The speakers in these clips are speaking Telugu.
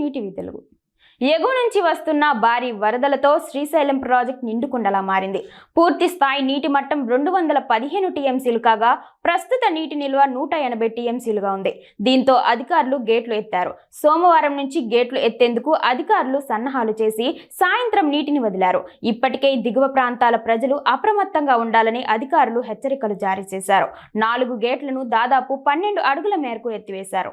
నీటి తెలుగు. ఎగువ నుంచి వస్తున్న భారీ వరదలతో శ్రీశైలం ప్రాజెక్ట్ నిండుకుండలా మారింది. పూర్తి స్థాయి నీటి మట్టం రెండు వందల పదిహేను టీఎంసీలు కాగా ప్రస్తుత నీటి నిల్వ నూట ఎనభై టీఎంసీలుగా ఉంది. దీంతో అధికారులు గేట్లు ఎత్తారు. సోమవారం నుంచి గేట్లు ఎత్తేందుకు అధికారులు సన్నాహాలు చేసి సాయంత్రం నీటిని వదిలారు. ఇప్పటికే దిగువ ప్రాంతాల ప్రజలు అప్రమత్తంగా ఉండాలని అధికారులు హెచ్చరికలు జారీ చేశారు. నాలుగు గేట్లను దాదాపు పన్నెండు అడుగుల మేరకు ఎత్తివేశారు.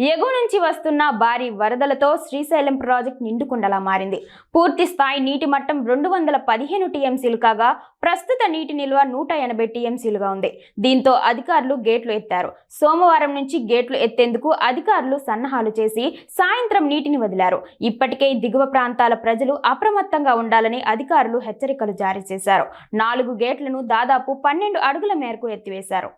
ఎగువ నుంచి వస్తున్న భారీ వరదలతో శ్రీశైలం ప్రాజెక్ట్ నిండుకుండలా మారింది. పూర్తి స్థాయి నీటి మట్టం రెండు వందల పదిహేను టీఎంసీలు కాగా ప్రస్తుత నీటి నిల్వ నూట ఎనభై టీఎంసీలుగా ఉంది. దీంతో అధికారులు గేట్లు ఎత్తారు. సోమవారం నుంచి గేట్లు ఎత్తేందుకు అధికారులు సన్నాహాలు చేసి సాయంత్రం నీటిని వదిలారు. ఇప్పటికే దిగువ ప్రాంతాల ప్రజలు అప్రమత్తంగా ఉండాలని అధికారులు హెచ్చరికలు జారీ చేశారు. నాలుగు గేట్లను దాదాపు పన్నెండు అడుగుల మేరకు ఎత్తివేశారు.